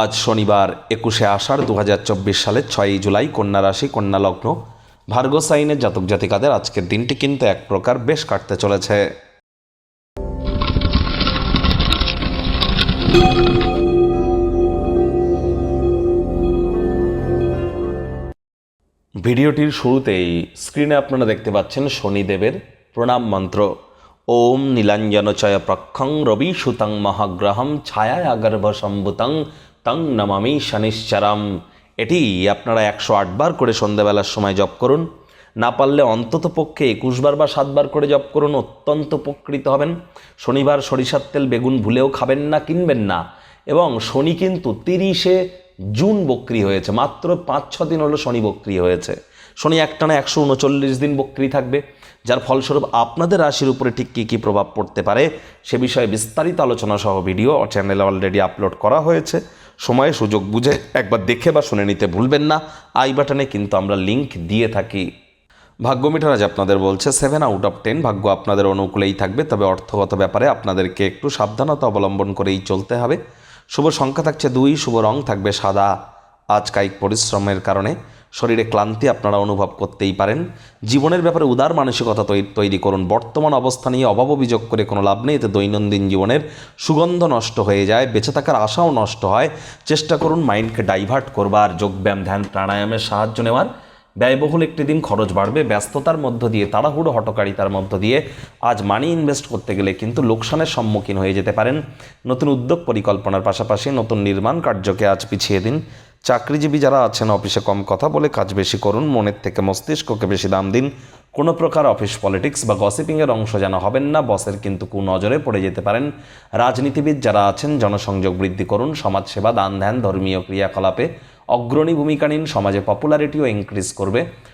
আজ শনিবার একুশে আষাঢ় দু হাজার চব্বিশ সালের ছয়ই জুলাই কন্যা রাশি, কন্যা লগ্ন। ভার্গ সাইনের জাতক জাতিকাদের আজকের দিনটি কিন্তু এক প্রকার বেশ কাটতে চলেছে। ভিডিওটির শুরুতেই স্ক্রিনে আপনারা দেখতে পাচ্ছেন শনিদেবের প্রণাম মন্ত্র। ওম নীলাঞ্জনচয় প্রক্ষং রবি সুতং মহাগ্রহম ছায়ায় আগর্ভ সম্ভুতং তং নমামি শনিশ্চরম। এটি আপনারা একশো আটবার করে সন্ধ্যাবেলার সময় জপ করুন। না পারলে অন্তত পক্ষে একুশবার বা সাতবার করে জপ করুন, অত্যন্ত উপকৃত হবেন। শনিবার সরিষার তেল বেগুন ভুলেও খাবেন না, কিনবেন না। এবং শনি কিন্তু তিরিশে জুন বক্রি হয়েছে, মাত্র পাঁচ ছ দিন হলো শনি বক্রি হয়েছে। শনি একটানা একশো উনচল্লিশ দিন বক্রি থাকবে, যার ফলস্বরূপ আপনাদের রাশির উপরে ঠিক কী কী প্রভাব পড়তে পারে, সে বিষয়ে বিস্তারিত আলোচনা সহ ভিডিও চ্যানেলে অলরেডি আপলোড করা হয়েছে। সময়ে সুযোগ বুঝে একবার দেখে বা শুনে নিতে ভুলবেন না। আই বাটনে কিন্তু আমরা লিংক দিয়ে থাকি। ভাগ্য মিটার আজ আপনাদের বলছে সেভেন আউট অফ টেন ভাগ্য আপনাদের অনুকূলেই থাকবে। তবে অর্থগত ব্যাপারে আপনাদেরকে একটু সাবধানতা অবলম্বন করেই চলতে হবে। শুভ সংখ্যা থাকছে দুই, শুভ রং থাকবে সাদা। আজ কায়িক পরিশ্রমের কারণে শরীরে ক্লান্তি আপনারা অনুভব করতেই পারেন। জীবনের ব্যাপারে উদার মানসিকতা তৈরি করুন। বর্তমান অবস্থা নিয়ে অভাব অভিযোগ করে কোনো লাভ নেই। এতে দৈনন্দিন জীবনের সুগন্ধ নষ্ট হয়ে যায়, বেঁচে থাকার আশাও নষ্ট হয়। চেষ্টা করুন মাইন্ডকে ডাইভার্ট করবার, যোগব্যায়াম, ধ্যান, প্রাণায়ামের সাহায্য নেওয়ার। ব্যয়বহুল একটি দিন খরচ বাড়বে। ব্যস্ততার মধ্য দিয়ে, তাড়াহুড়ো হটকারিতার মধ্য দিয়ে আজ মানি ইনভেস্ট করতে গেলে কিন্তু লোকসানের সম্মুখীন হয়ে যেতে পারেন। নতুন উদ্যোগ পরিকল্পনার পাশাপাশি নতুন নির্মাণ কার্যকে আজ পিছিয়ে দিন। চাকরিজীবী যারা আছেন, অফিসে কম কথা বলে কাজ বেশি করুন, মনের থেকে মস্তিষ্ককে বেশি দাম দিন। কোনো প্রকার অফিস পলিটিক্স বা গসিপিংয়ের অংশ যেন হবেন না, বসের কিন্তু কু নজরে পড়ে যেতে পারেন। রাজনীতিবিদ যারা আছেন, জনসংযোগ বৃদ্ধি করুন, সমাজসেবা, দান ধ্যান, ধর্মীয় ক্রিয়াকলাপে অগ্রণী ভূমিকা নিন, সমাজে পপুলারিটিও ইনক্রিজ করবে।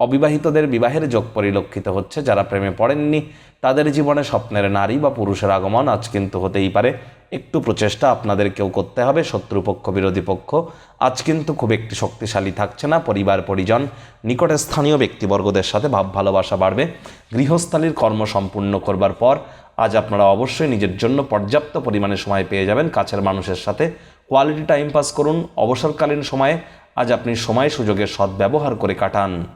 অবিবাহিতদের বিবাহের যোগ পরিলক্ষিত হচ্ছে। যারা প্রেমে পড়েননি, তাদের জীবনে স্বপ্নের নারী বা পুরুষের আগমন আজ কিন্তু হতেই পারে। একটু প্রচেষ্টা আপনাদেরকেও করতে হবে, শত্রুপক্ষ, বিরোধী পক্ষ। আজ কিন্তু খুব একটি শক্তিশালী থাকছে না, পরিবার, পরিজন। নিকটে স্থানীয় ব্যক্তিবর্গদের সাথে ভাব ভালোবাসা বাড়বে। গৃহস্থালীর কর্ম সম্পূর্ণ করবার পর আজ আপনারা অবশ্যই নিজের জন্য পর্যাপ্ত পরিমাণে সময় পেয়ে যাবেন। কাছের মানুষের সাথে কোয়ালিটি টাইম পাস করুন। অবসরকালীন সময়ে আজ আপনি সময় সুযোগের সদ্ব্যবহার করে কাটান।